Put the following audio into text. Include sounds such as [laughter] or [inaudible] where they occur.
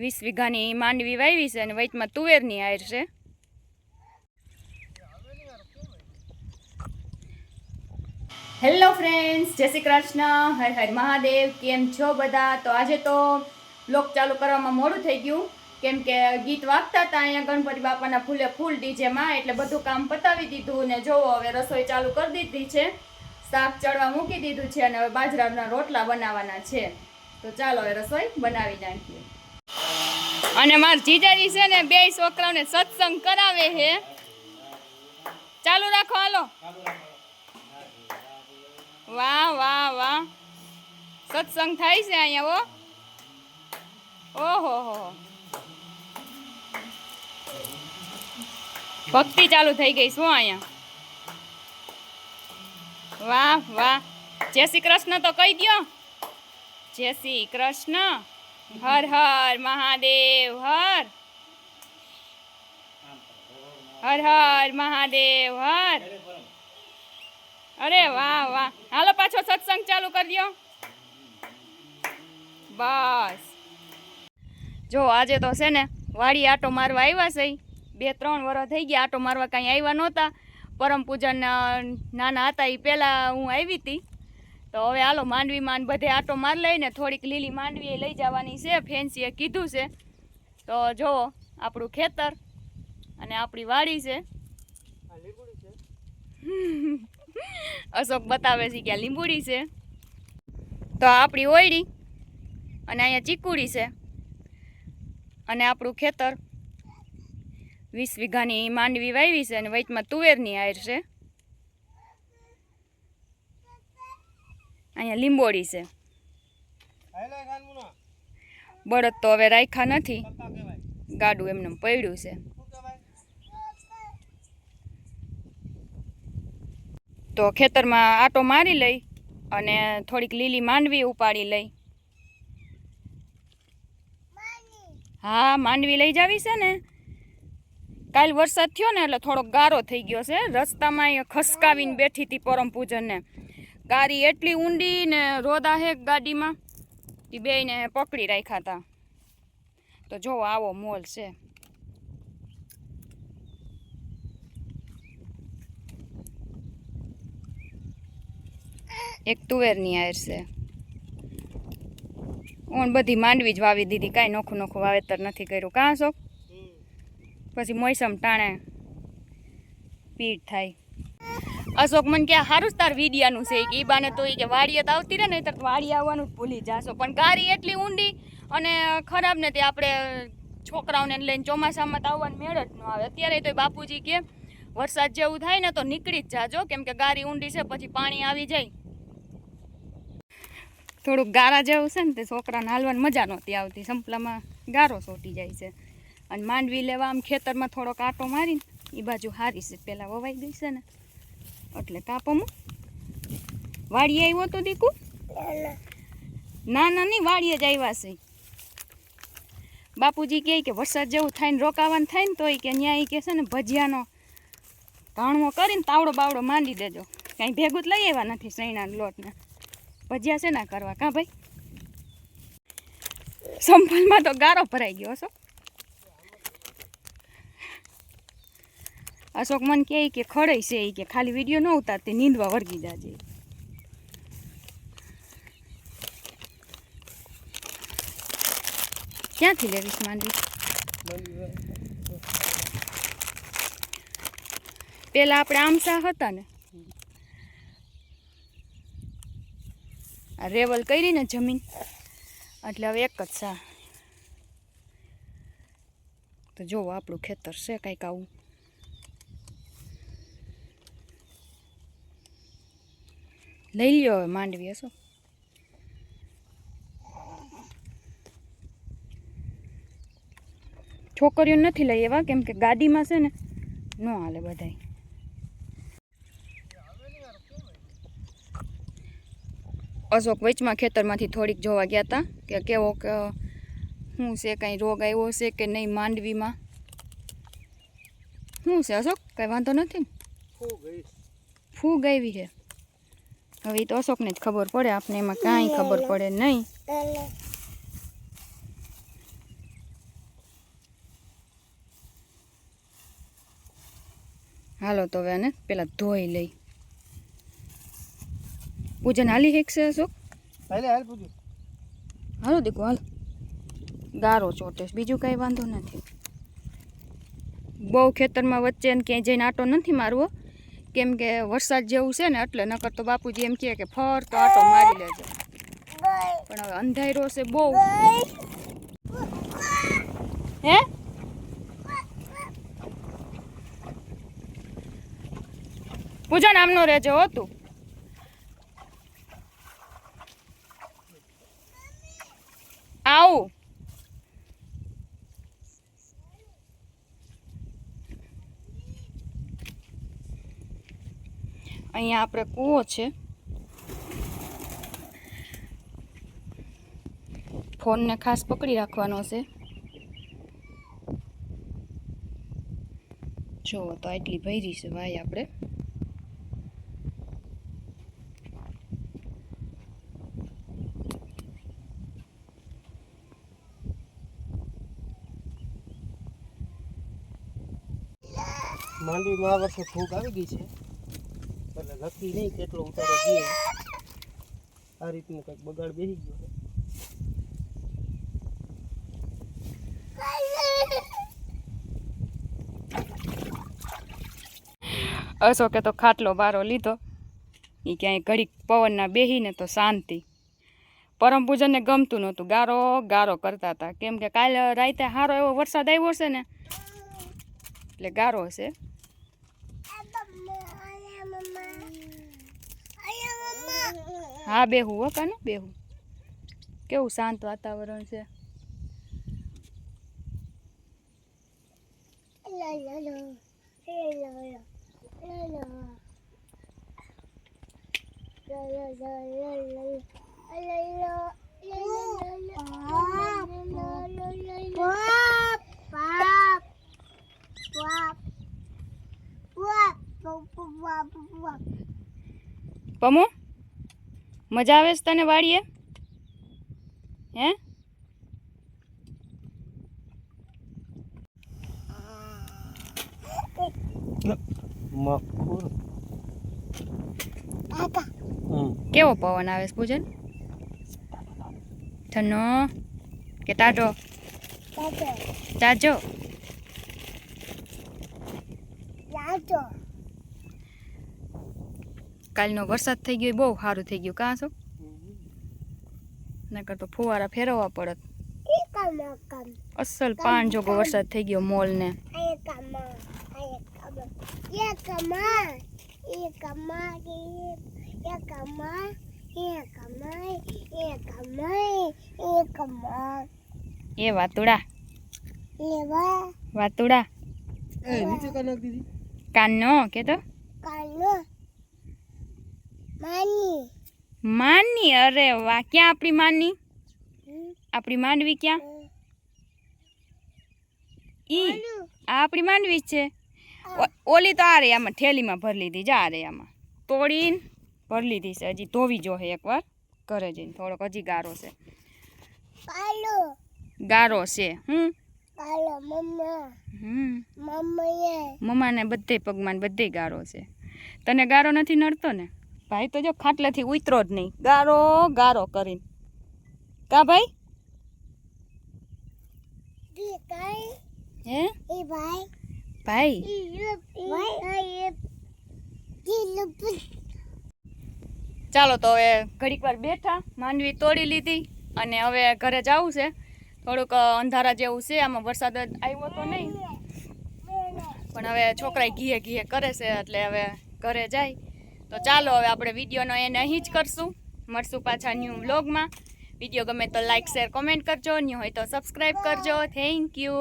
વીસ વીઘાની માંડવી વાવી છે અને વચમાં તુવેરની આયર છે. હેલો ફ્રેન્ડ્સ જય શ્રી કૃષ્ણ. હર હર મહાદેવ. કેમ છો બધા? તો આજે તો બ્લોગ ચાલુ કરવામાં મોડું થઈ ગયું. કેમ કે ગીત વાગતા હતા અહીંયા ગણપતિ બાપાના ફૂલે ફૂલ ડીજેમાં એટલે બધું કામ પતાવી દીધું ને જોવો, હવે રસોઈ ચાલુ કરી દીધી છે. શાક ચડવા મૂકી દીધું છે અને હવે બાજરાના રોટલા બનાવવાના છે. તો ચાલો હવે રસોઈ બનાવી નાખીએ. અને મારા જીજાજી છે ને બે છોકરાઓને સત્સંગ કરાવે છે. ચાલુ રાખો, હાલો. વાહ વાહ વાહ. સત્સંગ થાય છે અહીંયા ઓ ઓહો હો. ભક્તિ ચાલુ થઈ ગઈ શું અહીંયા? વાહ વાહ. જય શ્રી કૃષ્ણ તો કહી દ્યો. જય શ્રી કૃષ્ણ. હર હર મહાદેવ, હર. હર હર મહાદેવ, હર. અરે વાહ વાહ. હાલો પાછો સત્સંગ ચાલુ કરી દો બસ. જો આજે તો છે ને વાડી આટો મારવા આવ્યા છે. બે, ત્રણ વર્ષ થઈ ગયા આટો મારવા કાંઈ આવ્યા નહોતા. પરમ પૂજન નાના હતા એ પહેલાં હું આવી હતી તો હવે હાલો માંડવીમાં ને બધે આટો માર લઈને થોડીક લીલી માંડવી લઈ જવાની છે ફેન્સીએ કીધું છે. તો જુઓ આપણું ખેતર અને આપણી વાડી છે. [laughs] અશોક બતાવે છે કે લીંબુડી છે. તો આપણી ઓયડી અને અહીંયા ચીકુડી છે. અને આપણું ખેતર વીસ વીઘાની માંડવી વાવી છે અને વચમાં તુવેરની આયર છે. અહીંયા લીંબોડી છે. બળદ તો હવે રાખ્યા નથી. ગાડું એમને પડ્યું છે. તો ખેતરમાં આટો મારી લઈ અને થોડીક લીલી માંડવી ઉપાડી લઈ. હા માંડવી લઈ જાવી છે ને. કાલ વરસાદ થયો ને એટલે થોડોક ગારો થઈ ગયો છે. રસ્તામાં અહીંયા ખસકાવીને બેઠી હતી પરમ પૂજનને. ગાડી એટલી ઊંડી ને રોદા હે ગાડીમાં એ બેયને પકડી રાખ્યા હતા તો જો આવો મોલ છે. એક તુવેરની આયર છે. ઓન બધી માંડવી જ વાવી દીધી કાંઈ નોખું નોખું વાવેતર નથી કર્યું. કાં શોખ પછી મોસમ ટાણે પીઠ થાય. અશોક મને કે સારું તાર વિડિયાનું છે. કે એ બાને તો એ કે વાડીએ તો આવતી રહે ને તો વાડી આવવાનું જ ભૂલી જાશો. પણ ગારી એટલી ઊંડી અને ખરાબ ને તે આપણે છોકરાઓને લઈને ચોમાસામાં તો આવવાનું મેળ જ ન આવે. અત્યારે તો બાપુજી કે, વરસાદ જેવું થાય ને તો નીકળી જ જાજો, કેમ કે ગારી ઊંડી છે, પછી પાણી આવી જાય. થોડુંક ગારા જેવું છે ને તે છોકરાને હાલવાની મજા નહોતી આવતી. સંપલામાં ગારો સોટી જાય છે. અને માંડવી લેવા આમ ખેતરમાં થોડોક આટો મારીને એ બાજુ હારી છે પહેલાં વવાઈ ગઈ છે ને. એટલે કાપો હું. વાડીએ આવ્યો તો દીકુ? ના ના નહીં, વાડીએ જ આવ્યા છે. બાપુજી કહે કે વરસાદ જેવું થાય ને રોકાવાનું થાય ને તોય કે ન્યાય કે છે ને ભજીયાનો કાણવો કરીને તાવડો બાવડો માંડી દેજો. કાંઈ ભેગું જ લઈ આવ્યા નથી સૈણાનો લોટને. ભજીયા છે ના કરવા. કાં ભાઈ? સંભલમાં તો ગારો ભરાઈ ગયો છો. અશોક મન કહે કે ખડઈ છે એ કે ખાલી વીડિયો ન ઉતારતી નીંદવા વર્ગી જાજે. ક્યાંથી લેવીશ માંડવી? પેલા આપણે આમસા હતા ને. રેવલ કરી ને જમીન. એટલે હવે એક જ સા. તો જોવો આપણું ખેતર છે કંઈક આવું. લઈ લ્યો હવે માંડવી હશો? છોકરીઓ નથી લઈ એવા કેમ કે ગાડીમાં છે ને ન હાલે બધાય. અશોક વચમાં ખેતરમાંથી થોડીક જોવા ગયા હતા કે કેવો કે શું છે કાંઈ રોગ આવ્યો છે કે નહીં માંડવીમાં? શું છે અશોક? કાંઈ વાંધો નથી ને? ફૂગ આવી છે. હવે એ તો અશોકને જ ખબર પડે આપણે એમાં કાંઈ ખબર પડે નહીં હાલો તો હવે આને પેલા ધોઈ લઈ પૂજન હાલી હેકશે અશોક હાલો દેખો હાલ ગારો ચોટે બીજું કાંઈ વાંધો નથી બહુ ખેતરમાં વચ્ચે ક્યાંય જઈને આટો નથી મારવો કેમ કે વરસાદ જેવું છે ને એટલે નકર તો બાપુજી એમ કહે કે ફર તો આટો મારી લેજો. પણ હવે અંધારો છે બહુ. હે? પૂજા નામનો રહેજો હો તું આવું અહીંયા આપણે કૂવો છે. ફોનને ખાસ પકડી રાખવાનો છે. જુઓ, તો આટલી ભરી છે ભાઈ આપણે. માંડવીમાં આ વર્ષે ફૂગ આવી ગઈ છે. નક્કી નહીં કેટલો ઉતારો જઈએ આ રીતનું કંઈક બગાડ બેસી ગયો અશોકે તો ખાટલો બારો લીધો. એ ક્યાંય ઘડીક પવનના બેહીને તો શાંતિ. પરમ પૂજનને ગમતું નહોતું. ગારો ગારો કરતા હતા. કેમ કે કાલે રાતે સારો એવો વરસાદ આવ્યો છે ને, એટલે ગારો છે હા બેહું હો કાનું બેહું. કેવું શાંત વાતાવરણ છે? પમો? મજા આવે છે તને વાડીએ? હે? મખુર હમ. કેવો પવન આવે છે પૂજન? ઠંડો કે ટાઢો ચાજો કાલનો વરસાદ થઈ ગયો બહુ સારું થઈ ગયું. કાં છો? નકર તો ફુવારા ફેરવવા પડત. અસલ પાન જોગો વરસાદ થઈ ગયો મોલ ને એ વાતુડા. વાતુડા. એ નીચે કા નાખ દીધી. કાનનો માની. અરે વાહ ક્યાં આપણી માની? આપણી માંડવી ક્યાં? ઈ આ આપણી માંડવી છે. ઓલી તો આ રે આમાં થેલીમાં ભરી લીધી. જા રે આમાં. તોડીને ભરી લીધી છે. હજી ધોવી જોહે એકવાર. ઘરે જઈને થોડોક હજી ગારો છે. ગારો છે. હમ. મમ્માને બધે પગમાં બધે ગારો છે. તને ગારો નથી નડતો ને? ભાઈ તો જો ખાટલેથી ઉતરો જ નહીં. ગારો ગારો કરીને. કા ભાઈ? હે? ભાઈ. ચાલો તો હવે ઘડીક વાર બેઠા માંડવી તોડી લીધી અને હવે ઘરે જવું છે. થોડુંક અંધારા જેવું છે આમાં વરસાદ આવ્યો તો નહીં. પણ હવે છોકરા ઘીએ ઘીએ કરે છે એટલે હવે ઘરે જાય. તો ચાલો હવે આપણે વિડીયોનો એને અહીં જ કરશું. મળશું પાછા ન્યૂ વ્લોગમાં વીડિયો ગમે તો લાઇક શેર કોમેન્ટ કરજો. ન્યૂ હોય તો સબસ્ક્રાઈબ કરજો. Thank you